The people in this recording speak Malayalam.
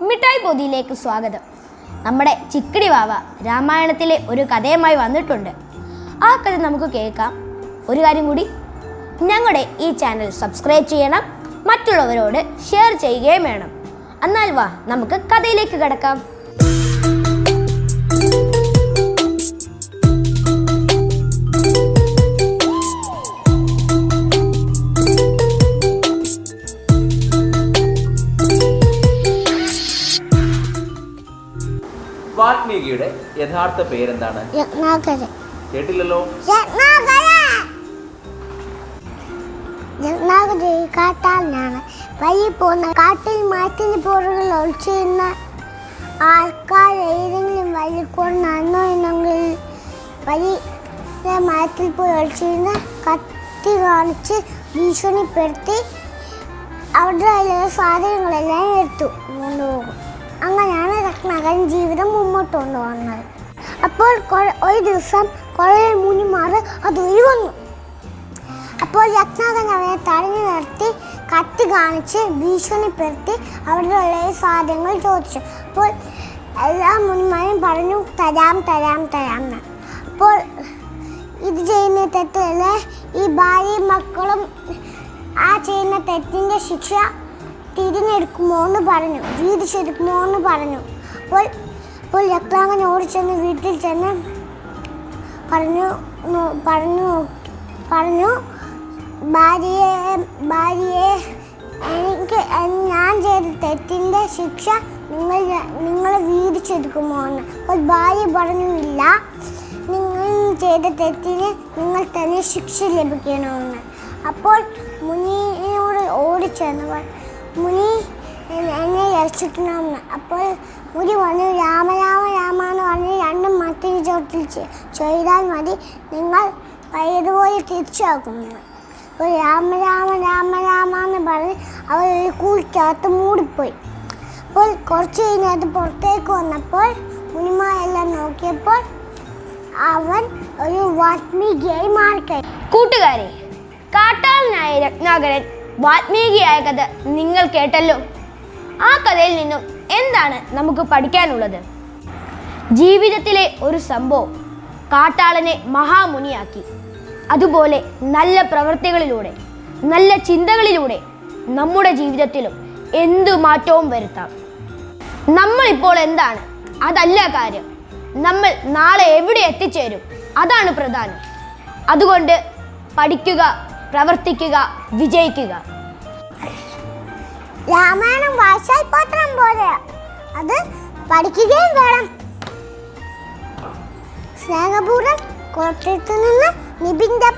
മിഠായി പൊതിയിലേക്ക് സ്വാഗതം. നമ്മുടെ ചിക്കിടി വാവ രാമായണത്തിലെ ഒരു കഥയുമായി വന്നിട്ടുണ്ട്. ആ കഥ നമുക്ക് കേൾക്കാം. ഒരു കാര്യം കൂടി. ഞങ്ങളുടെ ഈ ചാനൽ സബ്സ്ക്രൈബ് ചെയ്യണം. മറ്റുള്ളവരോട് ഷെയർ ചെയ്യുകയും വേണം. എന്നാൽ വാ നമുക്ക് കഥയിലേക്ക് കിടക്കാം. വാൽമീകിയുടെ യഥാർത്ഥ പേരെന്താണ്? കേട്ടില്ലല്ലോ? കാട്ടാളിനാണ്. വഴി പോകുന്ന കാട്ടിൽ മാറ്റിന് പുറകിൽ ഒളിച്ചിരുന്ന ആൾക്കാർ ഏതെങ്കിലും വഴി കൊണ്ട് നടന്നു എന്നെങ്കിൽ വഴി മരത്തിൽ പോയി ഒളിച്ചിരുന്ന കത്തി കാണിച്ച് ഭീഷണിപ്പെടുത്തി അവരുടെ കയ്യിലുള്ള സാധനങ്ങളെല്ലാം എടുത്തു. കൊണ്ടുപോകും. അങ്ങനെയാണ് രത്നാകൻ ജീവിതം മുന്നോട്ട് കൊണ്ടുപോകുന്നത്. അപ്പോൾ ഒരു ദിവസം കുറേ മുനിമാർ അത് ഒഴിവന്നു. അപ്പോൾ രത്നാകൻ അവനെ തടഞ്ഞു നിർത്തി കത്തി കാണിച്ച് ഭീഷണിപ്പെടുത്തി അവരുടെ സാധ്യങ്ങൾ ചോദിച്ചു. അപ്പോൾ എല്ലാ മുനിമാരും പറഞ്ഞു തരാം തരാം തരാം എന്ന്. അപ്പോൾ ഇത് ചെയ്യുന്ന തെറ്റല്ലേ? ഈ ഭാര്യയും മക്കളും ആ ചെയ്യുന്ന തെറ്റിന്റെ ശിക്ഷ തിരിഞ്ഞെടുക്കുമോ എന്ന് പറഞ്ഞു. വീതിച്ചെടുക്കുമോ എന്ന് പറഞ്ഞു. അപ്പോൾ അപ്പോൾ രക്താങ്കൻ ഓടിച്ചെന്ന് വീട്ടിൽ ചെന്ന് പറഞ്ഞു പറഞ്ഞു പറഞ്ഞു ഭാര്യയെ ഭാര്യയെ എനിക്ക് ഞാൻ ചെയ്ത തെറ്റിന്റെ ശിക്ഷ നിങ്ങൾ നിങ്ങൾ വീതിച്ചെടുക്കുമോ എന്ന് അപ്പോൾ ഭാര്യ പറഞ്ഞു ഇല്ല നിങ്ങൾ ചെയ്ത തെറ്റിന് നിങ്ങൾ തന്നെ ശിക്ഷ ലഭിക്കണമെന്ന് അപ്പോൾ മുനിയോട് ഓടിച്ചെന്ന് മുനി എന്നെ രക്ഷിക്കണമെന്ന്. അപ്പോൾ മുനി പറഞ്ഞു രാമരാമ രാമ എന്ന് പറഞ്ഞ് രണ്ടും മറ്റൊരു ചോട്ടിൽ ചെയ്താൽ മതി. നിങ്ങൾ പഴയതുപോലെ തിരിച്ചാക്കുന്നു അപ്പോൾ രാമരാമ രാമ രാമ എന്ന് പറഞ്ഞ് അവർ ഒരു കൂടിക്കകത്ത് മൂടിപ്പോയി. അപ്പോൾ കുറച്ച് കഴിഞ്ഞത് പുറത്തേക്ക് വന്നപ്പോൾ മുനിമാരെല്ലാം നോക്കിയപ്പോൾ അവൻ ഒരു വാത്മീകിയായി മാറിക്കഴിഞ്ഞു കൂട്ടുകാരെ കാട്ടാളനായ രത്നാകരൻ വാൽമീകിയായ കഥ നിങ്ങൾ കേട്ടല്ലോ. ആ കഥയിൽ നിന്നും എന്താണ് നമുക്ക് പഠിക്കാനുള്ളത്? ജീവിതത്തിലെ ഒരു സംഭവം കാട്ടാളനെ മഹാമുനിയാക്കി. അതുപോലെ നല്ല പ്രവൃത്തികളിലൂടെ നല്ല ചിന്തകളിലൂടെ നമ്മുടെ ജീവിതത്തിലും എന്തു മാറ്റവും വരുത്താം. നമ്മളിപ്പോൾ എന്താണ്? അതല്ല കാര്യം. നമ്മൾ നാളെ എവിടെ എത്തിച്ചേരും? അതാണ് പ്രധാനം. അതുകൊണ്ട് പഠിക്കുക പ്രവർത്തിക്കുക വിജയിക്കുക. രാമായണം പത്രം പോലെ അത് പഠിക്കുകയും വേണം. സ്നേഹപൂർവം കോട്ടയത്ത് നിന്ന് നിബിന്റെ